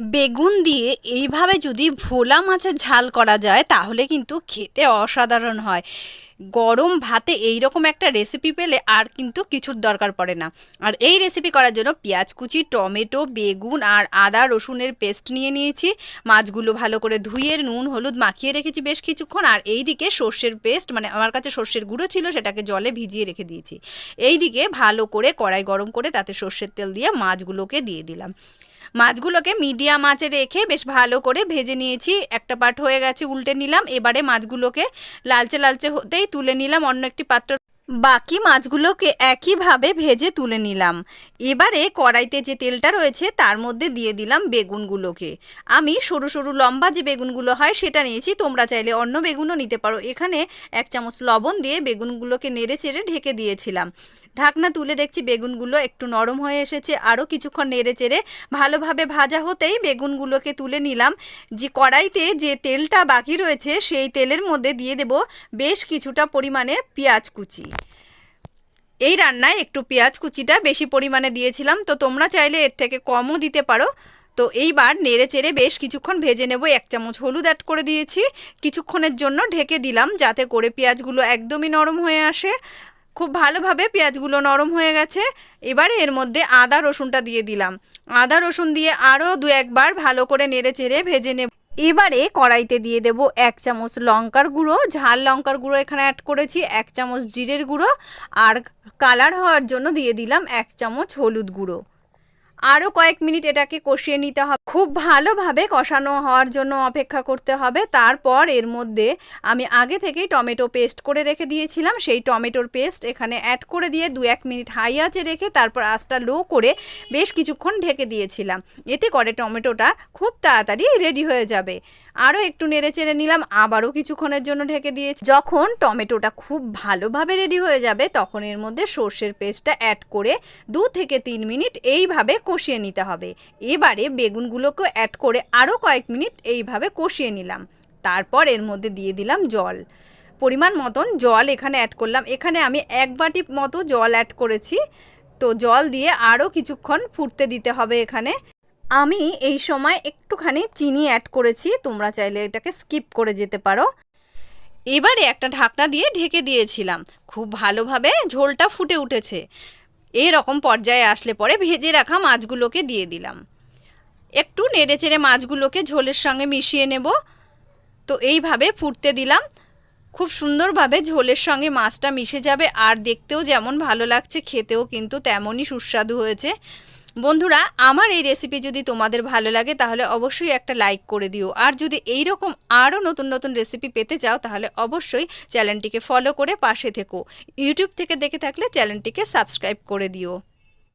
বেগুন দিয়ে এইভাবে যদি ভোলা মাছের ঝাল করা যায়, তাহলে কিন্তু খেতে অসাধারণ হয়। গরম ভাতে এই রকম একটা রেসিপি পেলে আর কিন্তু কিছুর দরকার পড়ে না। আর এই রেসিপি করার জন্য পেঁয়াজ কুচি, টমেটো, বেগুন আর আদা, রসুনের পেস্ট নিয়ে নিয়েছি। মাছগুলো ভালো করে ধুয়ে, নুন, হলুদ মাখিয়ে রেখেছি বেশ কিছুক্ষণ। আর এই দিকে সর্ষের পেস্ট মানে আমার কাছে সর্ষের গুঁড়ো ছিল, সেটাকে জলে ভিজিয়ে রেখে দিয়েছি। এই দিকে ভালো করে কড়াই গরম করে তাতে সর্ষের তেল দিয়ে মাছগুলোকে দিয়ে দিলাম। মাছগুলোকে মিডিয়াম আঁচে রেখে বেশ ভালো করে ভেজে নিয়েছি। একটা পাট হয়ে গেছে, উল্টে নিলাম। এবারে মাছগুলোকে লালচে লালচে হতেই তুলে নিলাম। অন্য একটি পাত্র বাকি মাছগুলোকে একইভাবে ভেজে তুলে নিলাম। এবারে কড়াইতে যে তেলটা রয়েছে, তার মধ্যে দিয়ে দিলাম বেগুনগুলোকে। আমি সরু সরু লম্বা যে বেগুনগুলো হয়, সেটা নিয়েছি। তোমরা চাইলে অন্য বেগুনও নিতে পারো। এখানে এক চামচ লবণ দিয়ে বেগুনগুলোকে নেড়ে চেড়ে ঢেকে দিয়েছিলাম। ঢাকনা তুলে দেখছি বেগুনগুলো একটু নরম হয়ে এসেছে। আরও কিছুক্ষণ নেড়ে চেড়ে ভালোভাবে ভাজা হতেই বেগুনগুলোকে তুলে নিলাম। যে কড়াইতে যে তেলটা বাকি রয়েছে, সেই তেলের মধ্যে দিয়ে দেব বেশ কিছুটা পরিমাণে পেঁয়াজ কুচি। এই রান্নায় একটু পেঁয়াজ কুচিটা বেশি পরিমাণে দিয়েছিলাম, তো তোমরা চাইলে এর থেকে কমও দিতে পারো। তো এইবার নেড়ে চেড়ে বেশ কিছুক্ষণ ভেজে নেব, এক চামচ হলুদ অ্যাড করে দিয়েছি। কিছুক্ষণের জন্য ঢেকে দিলাম যাতে করে পেঁয়াজগুলো একদমই নরম হয়ে আসে। খুব ভালোভাবে পেঁয়াজগুলো নরম হয়ে গেছে। এবারে এর মধ্যে আদা রসুনটা দিয়ে দিলাম। আদা রসুন দিয়ে আরও দু একবার ভালো করে নেড়ে চেড়ে ভেজে নেব। এবারে কড়াইতে দিয়ে দেব এক চামচ লঙ্কার গুঁড়ো। ঝাল লঙ্কার গুঁড়ো এখানে অ্যাড করেছি, এক চামচ জিরের গুঁড়ো। আর কালার হওয়ার জন্য দিয়ে দিলাম এক চামচ হলুদ গুঁড়ো। আরও কয়েক মিনিট এটাকে কষিয়ে নিতে হবে। খুব ভালোভাবে কষানো হওয়ার জন্য অপেক্ষা করতে হবে। তারপর এর মধ্যে আমি আগে থেকেই টমেটো পেস্ট করে রেখে দিয়েছিলাম। সেই টমেটোর পেস্ট এখানে অ্যাড করে দিয়ে দু এক মিনিট হাই আঁচে রেখে তারপর আঁচটা লো করে বেশ কিছুক্ষণ ঢেকে দিয়েছিলাম। এতে করে টমেটোটা খুব তাড়াতাড়ি রেডি হয়ে যাবে। আরও একটু নেড়ে চেড়ে নিলাম, আবারও কিছুক্ষণের জন্য ঢেকে দিয়েছি। যখন টমেটোটা খুব ভালোভাবে রেডি হয়ে যাবে, তখন এর মধ্যে সর্ষের পেস্টটা অ্যাড করে দু থেকে তিন মিনিট এইভাবে কষিয়ে নিতে হবে। এবারে বেগুনগুলোকে অ্যাড করে আরও কয়েক মিনিট এইভাবে কষিয়ে নিলাম। তারপর এর মধ্যে দিয়ে দিলাম জল। পরিমাণ মতন জল এখানে অ্যাড করলাম। এখানে আমি এক বাটি মতো জল অ্যাড করেছি। তো জল দিয়ে আরও কিছুক্ষণ ফুটতে দিতে হবে এখানে। আমি এই সময় একটুখানি চিনি অ্যাড করেছি। তোমরা চাইলে এটাকে স্কিপ করে যেতে পারো। এবারে একটা ঢাকনা দিয়ে ঢেকে দিয়েছিলাম। খুব ভালোভাবে ঝোলটা ফুটে উঠেছে। এই রকম পর্যায়ে আসলে পরে ভেজে রাখা মাছগুলোকে দিয়ে দিলাম। একটু নেড়ে চেড়ে মাছগুলোকে ঝোলের সঙ্গে মিশিয়ে নেব। তো এইভাবে ফুটতে দিলাম। খুব সুন্দরভাবে ঝোলের সঙ্গে মাছটা মিশে যাবে। আর দেখতেও যেমন ভালো লাগছে, খেতেও কিন্তু তেমনই সুস্বাদু হয়েছে। বন্ধুরা, আমার এই রেসিপি যদি তোমাদের ভালো লাগে, তাহলে অবশ্যই একটা লাইক করে দিও। আর যদি এই রকম আরও নতুন নতুন রেসিপি পেতে চাও, তাহলে অবশ্যই চ্যানেলটিকে ফলো করে পাশে থেকো। ইউটিউব থেকে দেখে থাকলে চ্যানেলটিকে সাবস্ক্রাইব করে দিও।